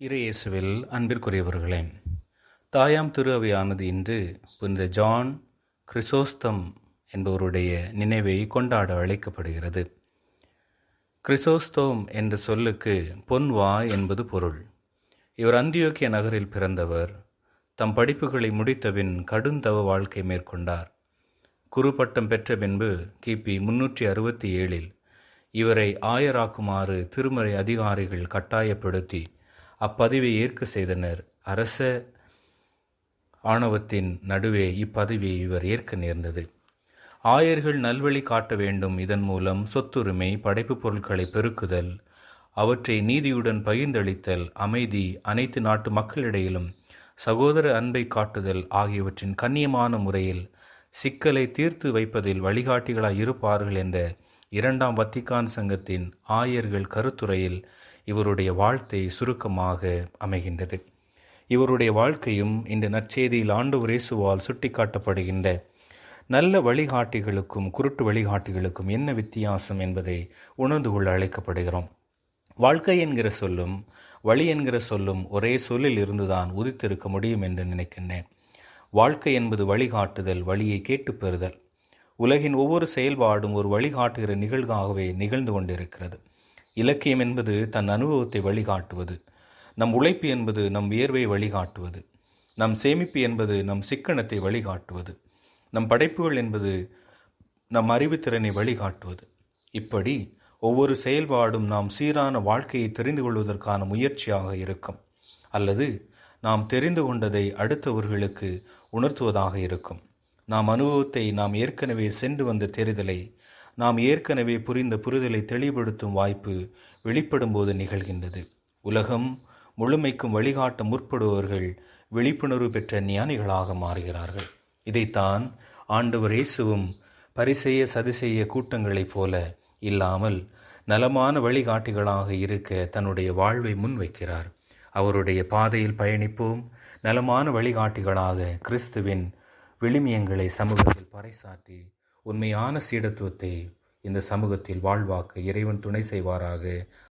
இறையேசுவில் அன்பிற்குரியவர்களே தாயாம் திரு அவையானது இன்று புனித ஜான் கிறிசோஸ்தம் என்பவருடைய நினைவை கொண்டாட அழைக்கப்படுகிறது. கிறிசோஸ்தோம் என்ற சொல்லுக்கு பொன்வா என்பது பொருள். இவர் அந்தியோக்கிய நகரில் பிறந்தவர். தம் படிப்புகளை முடித்தபின் கடுந்தவ வாழ்க்கை மேற்கொண்டார். குறுபட்டம் பெற்ற பின்பு கிபி முன்னூற்றி அறுபத்தி ஏழில் இவரை ஆயராக்குமாறு திருமறை அதிகாரிகள் கட்டாயப்படுத்தி அப்பதவியை ஏற்க செய்தனர். அரச ஆணவத்தின் நடுவே இப்பதவியை இவர் ஏற்க நேர்ந்தது. ஆயர்கள் நல்வழி காட்ட வேண்டும். இதன் மூலம் சொத்துரிமை படைப்புப் பொருட்களை பெருக்குதல் அவற்றை நீதியுடன் பகிர்ந்தளித்தல் அமைதி அனைத்து நாட்டு மக்களிடையிலும் சகோதர அன்பை காட்டுதல் ஆகியவற்றின் கண்ணியமான முறையில் சிக்கலை தீர்த்து வைப்பதில் வழிகாட்டிகளாய் இருப்பார்கள் என்ற இரண்டாம் வத்திக்கான் சங்கத்தின் ஆயர்கள் கருத்துரையில் இவருடைய வாழ்த்தை சுருக்கமாக அமைகின்றது. இவருடைய வாழ்க்கையும் இந்த நற்செய்தியில் ஆண்டவர் இயேசுவால் சுட்டிக்காட்டப்படுகின்ற நல்ல வழிகாட்டிகளுக்கும் குருட்டு வழிகாட்டிகளுக்கும் என்ன வித்தியாசம் என்பதை உணர்ந்து கொள்ள அழைக்கப்படுகிறோம். வாழ்க்கை என்கிற சொல்லும் வழி என்கிற சொல்லும் ஒரே சொல்லில் இருந்துதான் உதித்திருக்க முடியும் என்று நினைக்கின்றேன். வாழ்க்கை என்பது வழிகாட்டுதல் வழியை கேட்டு பெறுதல். உலகின் ஒவ்வொரு செயல்பாடும் ஒரு வழிகாட்டுகிற நிகழ்வாகவே நிகழ்ந்து கொண்டிருக்கிறது. இலக்கியம் என்பது தன் அனுபவத்தை வழிகாட்டுவது. நம் உழைப்பு என்பது நம் வியர்வை வழிகாட்டுவது. நம் சேமிப்பு என்பது நம் சிக்கனத்தை வழிகாட்டுவது. நம் படைப்புகள் என்பது நம் அறிவுத்திறனை வழிகாட்டுவது. இப்படி ஒவ்வொரு செயல்பாடும் நாம் சீரான வாழ்க்கையை தெரிந்து கொள்வதற்கான முயற்சியாக இருக்கும். அல்லது நாம் தெரிந்து கொண்டதை அடுத்தவர்களுக்கு உணர்த்துவதாக இருக்கும். நாம் அனுபவத்தை நாம் ஏற்கனவே சென்று வந்த தெரிதலை நாம் ஏற்கனவே புரிந்த புரிதலை தெளிவுபடுத்தும் வாய்ப்பு வெளிப்படும் போது நிகழ்கின்றது. உலகம் முழுமைக்கும் வழிகாட்ட முற்படுபவர்கள் விழிப்புணர்வு பெற்ற ஞானிகளாக மாறுகிறார்கள். இதைத்தான் ஆண்டவர் இயேசுவும் பரிசெய்ய சதிசெய்ய கூட்டங்களைப் போல இல்லாமல் நலமான வழிகாட்டிகளாக இருக்க தன்னுடைய வாழ்வை முன்வைக்கிறார். அவருடைய பாதையில் பயணிப்போம். நலமான வழிகாட்டிகளாக கிறிஸ்துவின் விழுமியங்களை சமூகத்தில் பறைசாற்றி உண்மையான சீடத்துவத்தை இந்த சமூகத்தில் வாழ்வாக்க இறைவன் துணை செய்வாராக.